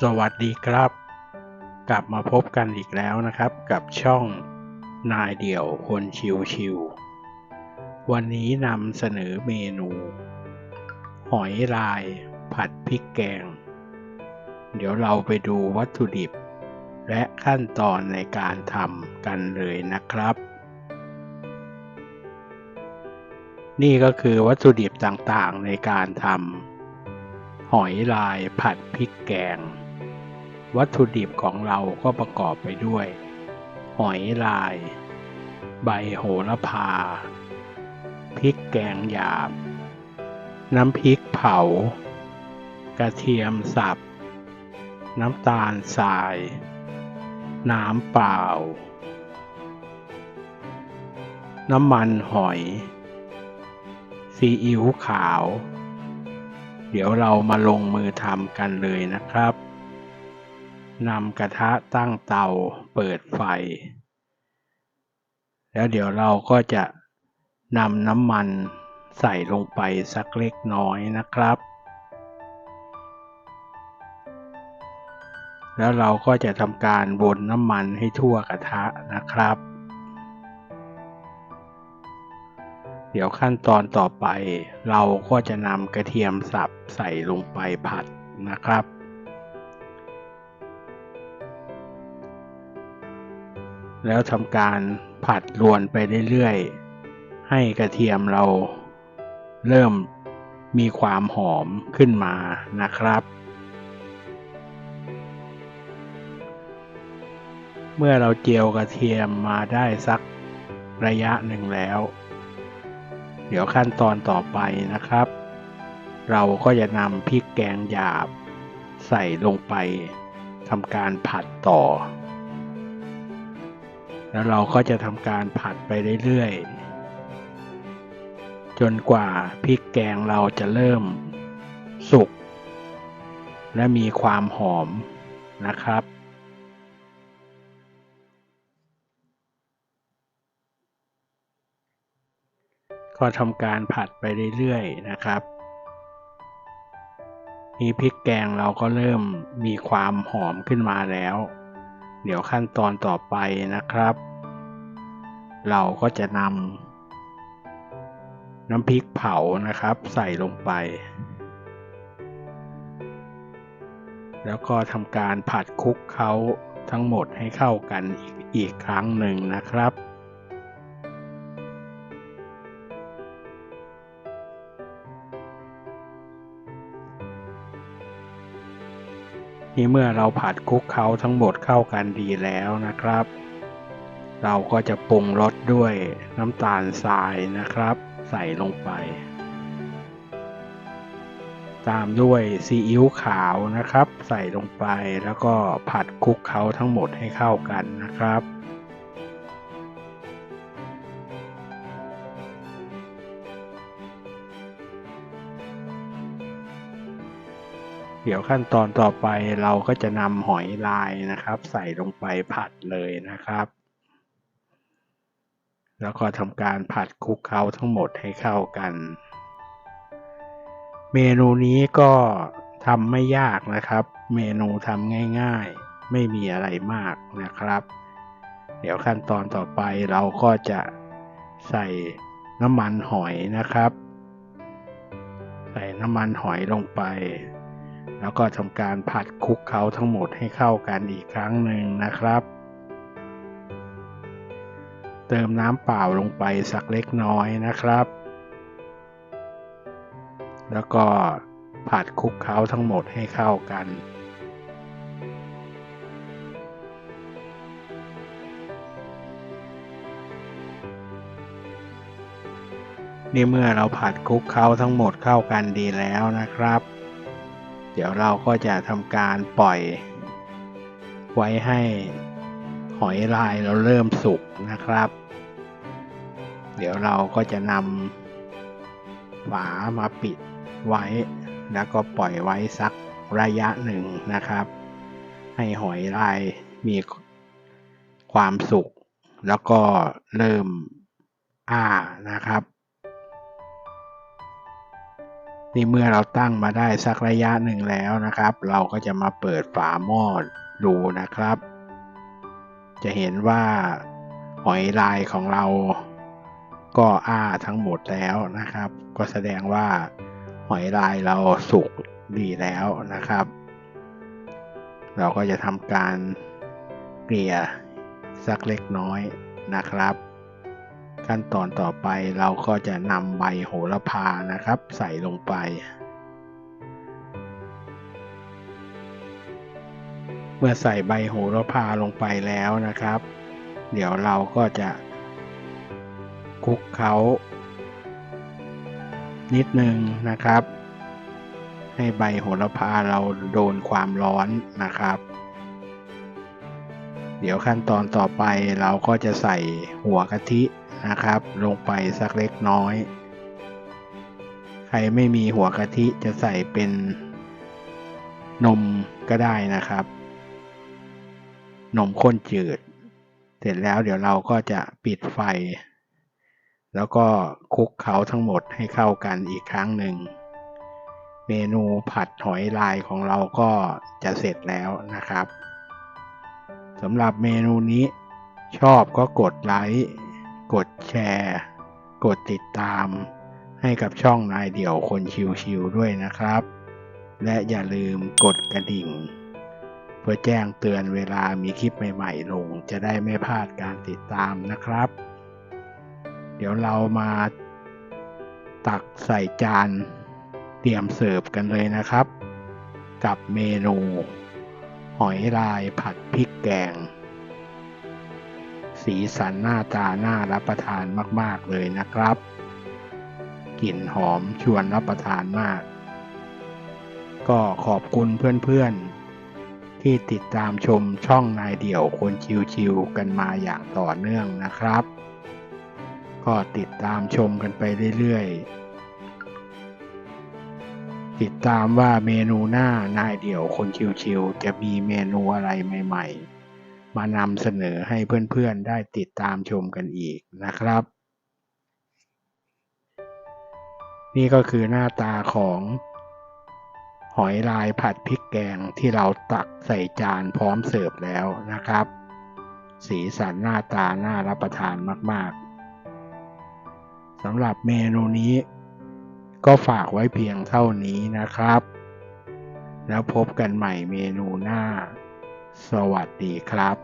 สวัสดีครับ กลับมาพบกันอีกแล้วนะครับ กับช่องนายเดี่ยวคนชิวชิววันนี้นำเสนอเมนู หอยลายผัดพริกแกง เดี๋ยวเราไปดูวัตถุดิบ และขั้นตอนในการทำกันเลยนะครับ นี่ก็คือวัตถุดิบต่างๆในการทำ หอยลายผัดพริกแกง วัตถุดิบของเราก็ประกอบไปด้วย หอยลาย ใบโหระพา พริกแกงหยาบ น้ำพริกเผา กระเทียมสับ น้ำตาลทราย น้ำเปล่า น้ำมันหอย ซีอิ๊วขาว เดี๋ยวเรามาลงมือทำกันเลยนะครับนำกระทะตั้งเตาเปิดไฟ แล้วเดี๋ยวเราก็จะนำน้ำมันใส่ลงไปสักเล็กน้อยนะครับ แล้วเราก็จะทำการวนน้ำมันให้ทั่วกระทะนะครับ เดี๋ยวขั้นตอนต่อไป เราก็จะนำกระเทียมสับใส่ลงไปผัดนะครับ แล้วทำการผัดรวนไปเรื่อยๆ ให้กระเทียมเราเริ่มมีความหอมขึ้นมานะครับ เมื่อเราเจียวกระเทียมมาได้สักระยะหนึ่งแล้ว เดี๋ยวขั้นตอนต่อไปนะครับ เราก็จะนำพริกแกงหยาบ ใส่ลงไปทำการผัดต่อ แล้วเราก็จะทำการผัดไปเรื่อยๆ จนกว่าพริกแกงเราจะเริ่มสุกและมีความหอมนะครับ ก็ทำการผัดไปเรื่อยๆนะครับนี่พริกแกงเราก็เริ่มมีความหอมขึ้นมาแล้ว เดี๋ยวขั้นตอนต่อไปนะครับ เราก็จะนำน้ำพริกเผานะครับ ใส่ลงไป แล้วก็ทำการผัดคลุกเคล้าทั้งหมดให้เข้ากันอีกอีกครั้งหนึ่งนะครับ นี่เมื่อเราผัดคลุกเคล้าทั้งหมดเข้ากันดีแล้วนะครับ เราก็จะปรุงรสด้วยน้ำตาลทรายนะครับ ใส่ลงไป ตามด้วยซีอิ๊วขาวนะครับ ใส่ลงไปแล้วก็ผัดคลุกเคล้าทั้งหมดให้เข้ากันนะครับ เดี๋ยวขั้นตอนต่อไปเราก็จะนำหอยลายนะครับ ใส่ลงไปผัดเลยนะครับ แล้วก็ทำการผัดคลุกเคล้าทั้งหมดให้เข้ากัน เมนูนี้ก็ทำไม่ยากนะครับ เมนูทำง่ายๆ ไม่มีอะไรมากนะครับ เดี๋ยวขั้นตอนต่อไปเราก็จะใส่น้ำมันหอยนะครับ ใส่น้ำมันหอยลงไป แล้วก็ทำการผัดคลุกเคล้าทั้งหมดให้เข้ากันอีกครั้งหนึ่งนะครับ เติมน้ำเปล่าลงไปสักเล็กน้อยนะครับ แล้วก็ผัดคลุกเคล้าทั้งหมดให้เข้ากันนี่เมื่อเราผัดคลุกเคล้าทั้งหมดเข้ากันดีแล้วนะครับ เดี๋ยวเราก็จะทำการปล่อย ไว้ให้หอยลายเราเริ่มสุกนะครับ เดี๋ยวเราก็จะนำฝามาปิดไว้ แล้วก็ปล่อยไว้สักระยะหนึ่งนะครับ ให้หอยลายมีความสุกแล้วก็เริ่มอ้านะครับ นี่เมื่อเราตั้งมาได้สักระยะหนึ่งแล้วนะครับ เราก็จะมาเปิดฝาหม้อดูนะครับ จะเห็นว่าหอยลายของเราก็อ้าทั้งหมดแล้วนะครับ ก็แสดงว่าหอยลายเราสุกดีแล้วนะครับ เราก็จะทำการเกลี่ยสักเล็กน้อยนะครับ ขั้นตอนต่อไปเราก็จะนำใบโหระพานะครับ ใส่ลงไป เมื่อใส่ใบโหระพาลงไปแล้วนะครับ เดี๋ยวเราก็จะคลุกเคล้านิดนึงนะครับ ให้ใบโหระพาเราโดนความร้อนนะครับเดี๋ยวขั้นตอนต่อไปเราก็จะใส่หัวกะทิ นะครับ ลงไปสักเล็กน้อย ใครไม่มีหัวกะทิจะใส่เป็นนมก็ได้นะครับ นมข้นจืด เสร็จแล้วเดี๋ยวเราก็จะปิดไฟ แล้วก็คลุกเคล้าทั้งหมดให้เข้ากันอีกครั้งหนึ่ง เมนูผัดหอยลายของเราก็จะเสร็จแล้วนะครับสำหรับเมนูนี้ชอบก็กดไลค์ กดแชร์ กดติดตาม ให้กับช่องนายเดี่ยวคนชิวๆด้วยนะครับ และอย่าลืมกดกระดิ่ง เพื่อแจ้งเตือนเวลามีคลิปใหม่ๆลง จะได้ไม่พลาดการติดตามนะครับ เดี๋ยวเรามาตักใส่จานเตรียมเสิร์ฟกันเลยนะครับ กับเมนู หอยลายผัดพริกแกง สีสันหน้าตาน่ารับประทานมาก ๆ เลยนะครับ กลิ่นหอมชวนรับประทานมาก ก็ขอบคุณเพื่อน ๆ ที่ติดตามชมช่องนายเดี่ยวคนชิวๆกันมาอย่างต่อเนื่องนะครับ ก็ติดตามชมกันไปเรื่อย ๆติดตามว่าเมนูหน้านายเดี่ยวคนชิวๆจะมีเมนูอะไรใหม่ ๆ มานำเสนอให้เพื่อนๆได้ติดตามชมกันอีกนะครับ นี่ก็คือหน้าตาของหอยลายผัดพริกแกงที่เราตักใส่จานพร้อมเสิร์ฟแล้วนะครับ สีสันหน้าตาน่ารับประทานมากๆสำหรับเมนูนี้ ก็ฝากไว้เพียงเท่านี้นะครับ แล้วพบกันใหม่เมนูหน้า สวัสดีครับ